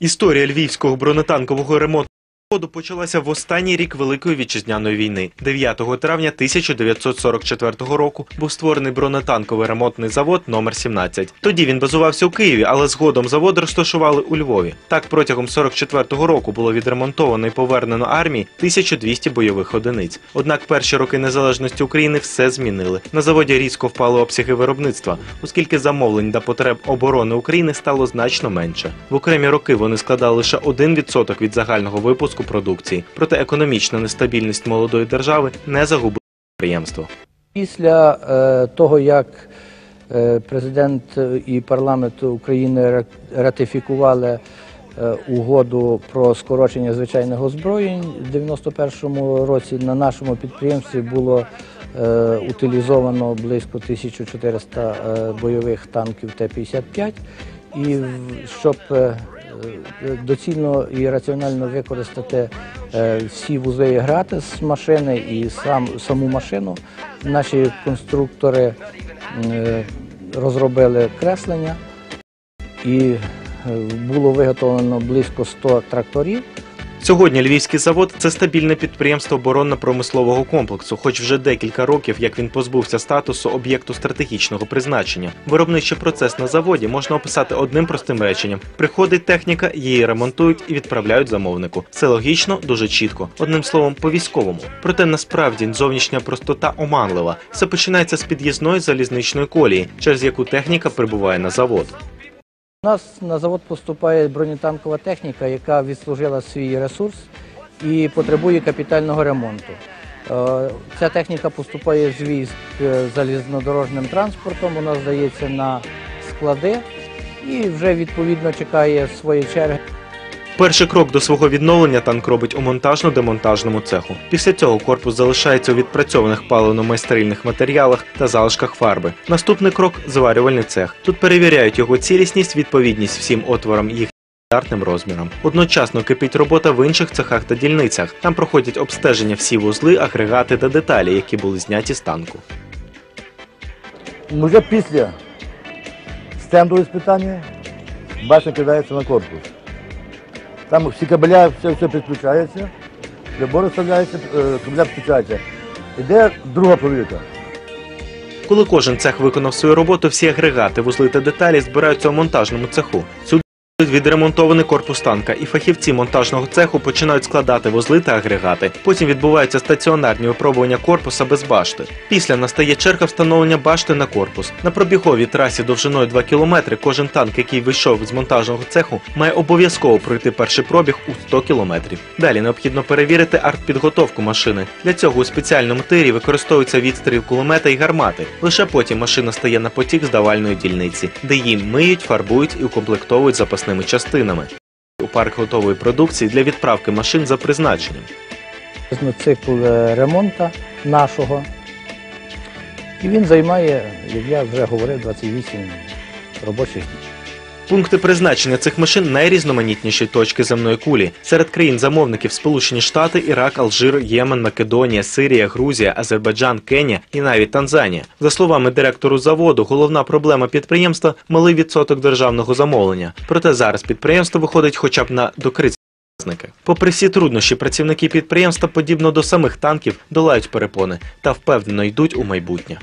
Історія львівського бронетанкового ремонту заводу почалася в останній рік Великої вітчизняної війни. 9 травня 1944 року був створений бронетанковий ремонтний завод номер 17. Тоді він базувався у Києві, але згодом завод розташували у Львові. Так протягом 44-го року було відремонтовано і повернено армії 1200 бойових одиниць. Однак перші роки незалежності України все змінили. На заводі різко впали обсяги виробництва, оскільки замовлень та потреб оборони України стало значно менше. В окремі роки вони складали лише 1% від загального випуску продукції. Проте економічна нестабільність молодої держави не загубила підприємство. Після е, того, як е, президент і парламент України ратифікували е, угоду про скорочення звичайних озброєнь в 91-му році на нашому підприємстві було е, утилізовано близько 1400 е, бойових танків Т-55. І щоб е, доцільно і раціонально використати е, всі вузли і грати з машини і сам, саму машину, наші конструктори е, розробили креслення і е, було виготовлено близько 100 тракторів. Сьогодні львівський завод це стабільне підприємство оборонно-промислового комплексу, хоч вже декілька років як він позбувся статусу об'єкту стратегічного призначення. Виробничий процес на заводі можна описати одним простим реченням: приходить техніка, її ремонтують і відправляють замовнику. Все логічно, дуже чітко. Одним словом, по військовому. Проте насправді зовнішня простота оманлива. Все починається з під'їзної залізничної колії, через яку техніка прибуває на завод. У нас на завод поступає бронетанкова техніка, яка відслужила свій ресурс і потребує капітального ремонту. Е, Ця техніка поступає з військ залізнодорожним транспортом, вона здається на склади і вже відповідно чекає своєї черги. Перший крок до свого відновлення танк робить у монтажно-демонтажному цеху. Після цього корпус залишається у відпрацьованих паливно-майстерильних матеріалах та залишках фарби. Наступний крок зварювальний цех. Тут перевіряють його цілісність, відповідність всім отворам їх. Стандартним розміром. Одночасно кипить робота в інших цехах та дільницях. Там проходять обстеження всі вузли, агрегати та деталі, які були зняті з танку. Уже після стенду іспитання башня кидається на корпус. Там всі кабеля, все, все підключається, прибор вставляється, е, кабеля підключається. Іде друга провірка. Коли кожен цех виконав свою роботу, всі агрегати, вузли та деталі збираються у монтажному цеху. Відремонтований корпус танка, і фахівці монтажного цеху починають складати вузли та агрегати. Потім відбуваються стаціонарні випробування корпуса без башти. Після настає черга встановлення башти на корпус. На пробіговій трасі довжиною 2 км кожен танк, який вийшов з монтажного цеху, має обов'язково пройти перший пробіг у 100 км. Далі необхідно перевірити артпідготовку машини. Для цього у спеціальному тирі використовується відстріл кулемета і гармати. Лише потім машина стає на потік здавальної дільниці, де її миють, фарбують і укомплектовують запасними частинами. У парк готової продукції для відправки машин за призначенням. цикл е, ремонту нашого. І він займає, як я вже говорив, 28 робочих днів. Пункти призначення цих машин найрізноманітніші точки земної кулі. Серед країн-замовників Сполучені Штати, Ірак, Алжир, Ємен, Македонія, Сирія, Грузія, Азербайджан, Кенія і навіть Танзанія. За словами директору заводу, головна проблема підприємства малий відсоток державного замовлення. Проте зараз підприємство виходить хоча б на докриті. Попри всі труднощі, працівники підприємства, подібно до самих танків, долають перепони та впевнено йдуть у майбутнє.